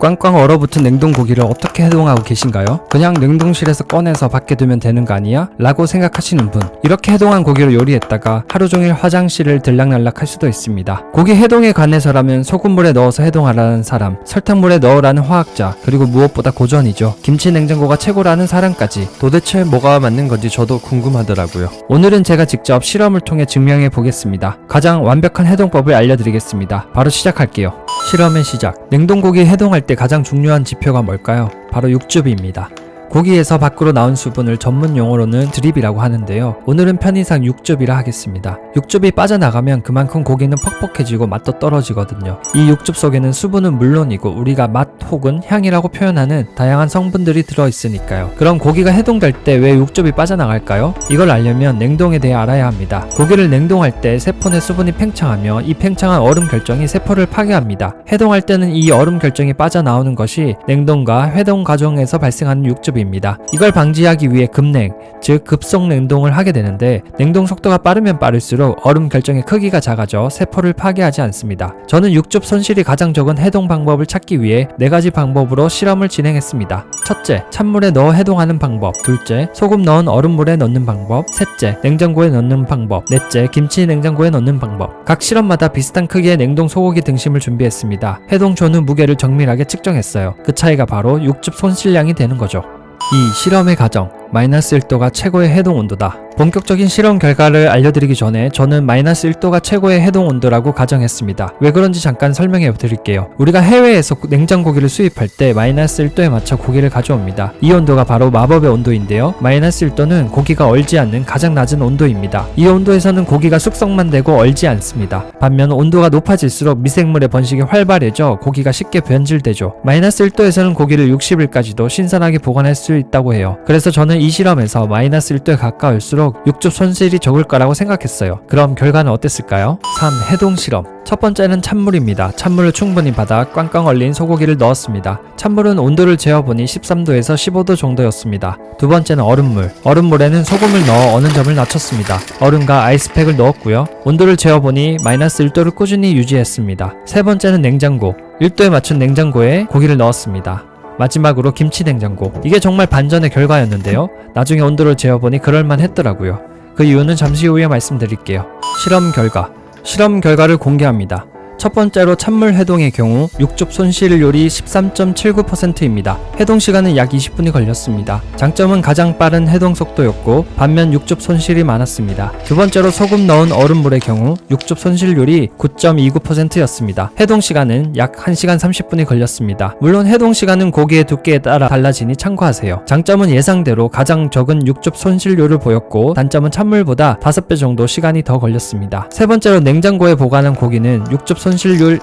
꽝꽝 얼어붙은 냉동 고기를 어떻게 해동하고 계신가요? 그냥 냉동실에서 꺼내서 밖에 두면 되는 거 아니야? 라고 생각하시는 분. 이렇게 해동한 고기를 요리했다가 하루 종일 화장실을 들락날락 할 수도 있습니다. 고기 해동에 관해서라면 소금물에 넣어서 해동하라는 사람, 설탕물에 넣으라는 화학자, 그리고 무엇보다 고전이죠. 김치 냉장고가 최고라는 사람까지. 도대체 뭐가 맞는 건지 저도 궁금하더라고요. 오늘은 제가 직접 실험을 통해 증명해 보겠습니다. 가장 완벽한 해동법을 알려드리겠습니다. 바로 시작할게요. 실험의 시작. 냉동고기 해동할 때 가장 중요한 지표가 뭘까요? 바로 육즙입니다. 고기에서 밖으로 나온 수분을 전문 용어로는 드립이라고 하는데요. 오늘은 편의상 육즙이라 하겠습니다. 육즙이 빠져나가면 그만큼 고기는 퍽퍽해지고 맛도 떨어지거든요. 이 육즙 속에는 수분은 물론이고 우리가 맛 혹은 향이라고 표현하는 다양한 성분들이 들어있으니까요. 그럼 고기가 해동될 때 왜 육즙이 빠져나갈까요? 이걸 알려면 냉동에 대해 알아야 합니다. 고기를 냉동할 때 세포 내 수분이 팽창하며 이 팽창한 얼음 결정이 세포를 파괴합니다. 해동할 때는 이 얼음 결정이 빠져나오는 것이 냉동과 회동 과정에서 발생하는 육즙입니다. 이걸 방지하기 위해 급냉, 즉 급속 냉동을 하게 되는데 냉동 속도가 빠르면 빠를수록 얼음 결정의 크기가 작아져 세포를 파괴하지 않습니다. 저는 육즙 손실이 가장 적은 해동 방법을 찾기 위해 네 가지 방법으로 실험을 진행했습니다. 첫째, 찬물에 넣어 해동하는 방법. 둘째, 소금 넣은 얼음물에 넣는 방법. 셋째, 냉장고에 넣는 방법. 넷째, 김치 냉장고에 넣는 방법. 각 실험마다 비슷한 크기의 냉동 소고기 등심을 준비했습니다. 해동 전후 무게를 정밀하게 측정했어요. 그 차이가 바로 육즙 손실량이 되는 거죠. 이 실험의 과정 마이너스 1도가 최고의 해동 온도다. 본격적인 실험 결과를 알려드리기 전에 저는 마이너스 1도가 최고의 해동 온도라고 가정했습니다. 왜 그런지 잠깐 설명해 드릴게요. 우리가 해외에서 냉장고기를 수입할 때 마이너스 1도에 맞춰 고기를 가져옵니다. 이 온도가 바로 마법의 온도인데요. 마이너스 1도는 고기가 얼지 않는 가장 낮은 온도입니다. 이 온도에서는 고기가 숙성만 되고 얼지 않습니다. 반면 온도가 높아질수록 미생물의 번식이 활발해져 고기가 쉽게 변질되죠. 마이너스 1도에서는 고기를 60일까지도 신선하게 보관할 수 있다고 해요. 그래서 저는 이 실험에서 마이너스 1도에 가까울수록 육즙 손실이 적을 거라고 생각했어요. 그럼 결과는 어땠을까요? 3. 해동 실험. 첫 번째는 찬물입니다. 찬물을 충분히 받아 꽝꽝 얼린 소고기를 넣었습니다. 찬물은 온도를 재어보니 13도에서 15도 정도였습니다. 두 번째는 얼음물. 얼음물에는 소금을 넣어 어느 점을 낮췄습니다. 얼음과 아이스팩을 넣었고요. 온도를 재어보니 마이너스 1도를 꾸준히 유지했습니다. 세 번째는 냉장고. 1도에 맞춘 냉장고에 고기를 넣었습니다. 마지막으로 김치 냉장고. 이게 정말 반전의 결과였는데요. 나중에 온도를 재어보니 그럴만 했더라고요. 그 이유는 잠시 후에 말씀드릴게요. 실험 결과. 실험 결과를 공개합니다. 첫 번째로 찬물 해동의 경우 육즙 손실률이 13.79%입니다. 해동 시간은 약 20분이 걸렸습니다. 장점은 가장 빠른 해동 속도였고 반면 육즙 손실이 많았습니다. 두 번째로 소금 넣은 얼음물의 경우 육즙 손실률이 9.29%였습니다. 해동 시간은 약 1시간 30분이 걸렸습니다. 물론 해동 시간은 고기의 두께에 따라 달라지니 참고하세요. 장점은 예상대로 가장 적은 육즙 손실률을 보였고 단점은 찬물보다 5배 정도 시간이 더 걸렸습니다. 세 번째로 냉장고에 보관한 고기는 육즙 손실 률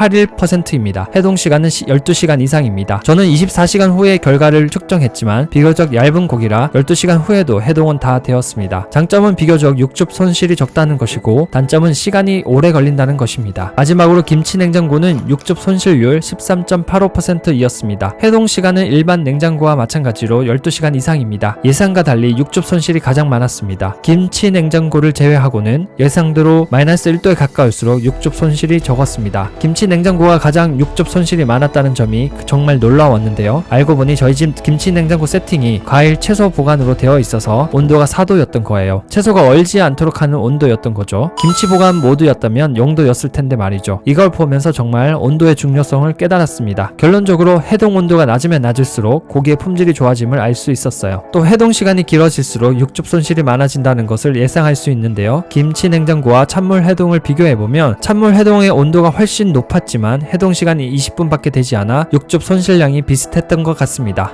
11.81%입니다. 해동 시간은 12시간 이상입니다. 저는 24시간 후에 결과를 측정했지만 비교적 얇은 고기라 12시간 후에도 해동은 다 되었습니다. 장점은 비교적 육즙 손실이 적다는 것이고 단점은 시간이 오래 걸린다는 것입니다. 마지막으로 김치 냉장고는 육즙 손실률 13.85%이었습니다. 해동 시간은 일반 냉장고와 마찬가지로 12시간 이상입니다. 예상과 달리 육즙 손실이 가장 많았습니다. 김치 냉장고를 제외하고는 예상대로 마이너스 1도에 가까울수록 육즙 손실이 적었습니다. 김치 냉장고가 가장 육즙 손실이 많았다는 점이 정말 놀라웠는데요. 알고 보니 저희 집 김치 냉장고 세팅이 과일 채소 보관으로 되어 있어서 온도가 4도였던 거예요. 채소가 얼지 않도록 하는 온도였던 거죠. 김치 보관 모드였다면 0도였을 텐데 말이죠. 이걸 보면서 정말 온도의 중요성을 깨달았습니다. 결론적으로 해동 온도가 낮으면 낮을수록 고기의 품질이 좋아짐을 알 수 있었어요. 또 해동 시간이 길어질수록 육즙 손실이 많아진다는 것을 예상할 수 있는데요. 김치 냉장고와 찬물 해동을 비교해 보면 찬물 해동의 온도가 훨씬 높 았지만 해동 시간이 20분밖에 되지 않아 육즙 손실량이 비슷했던 것 같습니다.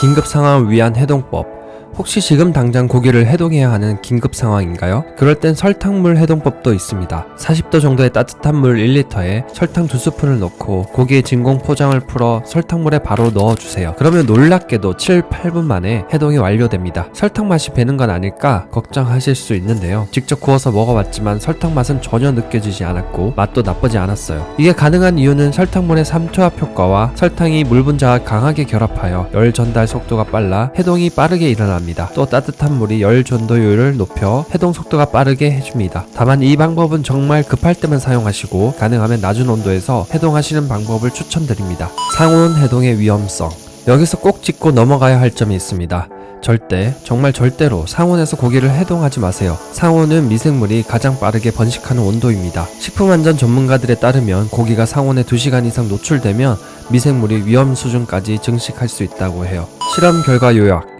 긴급 상황을 위한 해동법. 혹시 지금 당장 고기를 해동해야 하는 긴급 상황인가요? 그럴 땐 설탕물 해동법도 있습니다. 40도 정도의 따뜻한 물 1리터에 설탕 2스푼을 넣고 고기의 진공 포장을 풀어 설탕물에 바로 넣어주세요. 그러면 놀랍게도 7, 8분 만에 해동이 완료됩니다. 설탕 맛이 배는 건 아닐까 걱정하실 수 있는데요. 직접 구워서 먹어봤지만 설탕 맛은 전혀 느껴지지 않았고 맛도 나쁘지 않았어요. 이게 가능한 이유는 설탕물의 삼투압 효과와 설탕이 물 분자와 강하게 결합하여 열 전달 속도가 빨라 해동이 빠르게 일어납니다. 합니다. 또 따뜻한 물이 열 전도율을 높여 해동 속도가 빠르게 해줍니다. 다만 이 방법은 정말 급할 때만 사용하시고 가능하면 낮은 온도에서 해동하시는 방법을 추천드립니다. 상온 해동의 위험성 여기서 꼭 짚고 넘어가야 할 점이 있습니다. 절대, 정말 절대로 상온에서 고기를 해동하지 마세요. 상온은 미생물이 가장 빠르게 번식하는 온도입니다. 식품안전 전문가들에 따르면 고기가 상온에 2시간 이상 노출되면 미생물이 위험 수준까지 증식할 수 있다고 해요. 실험 결과 요약.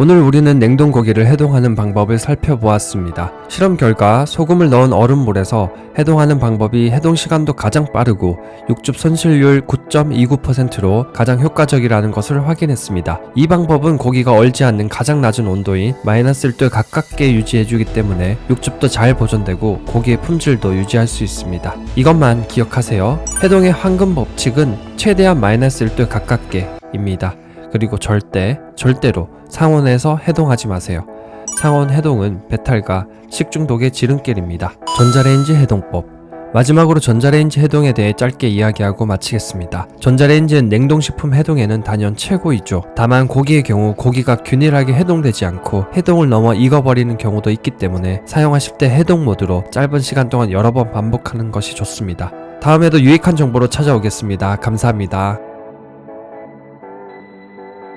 오늘 우리는 냉동 고기를 해동하는 방법을 살펴보았습니다. 실험 결과 소금을 넣은 얼음물에서 해동하는 방법이 해동 시간도 가장 빠르고 육즙 손실률 9.29%로 가장 효과적이라는 것을 확인했습니다. 이 방법은 고기가 얼지 않는 가장 낮은 온도인 마이너스 1도 가깝게 유지해주기 때문에 육즙도 잘 보존되고 고기의 품질도 유지할 수 있습니다. 이것만 기억하세요. 해동의 황금 법칙은 최대한 마이너스 1도 가깝게 입니다. 그리고 절대, 절대로 상온에서 해동하지 마세요. 상온 해동은 배탈과 식중독의 지름길입니다. 전자레인지 해동법. 마지막으로 전자레인지 해동에 대해 짧게 이야기하고 마치겠습니다. 전자레인지는 냉동식품 해동에는 단연 최고이죠. 다만 고기의 경우 고기가 균일하게 해동되지 않고 해동을 넘어 익어버리는 경우도 있기 때문에 사용하실 때 해동 모드로 짧은 시간 동안 여러 번 반복하는 것이 좋습니다. 다음에도 유익한 정보로 찾아오겠습니다. 감사합니다.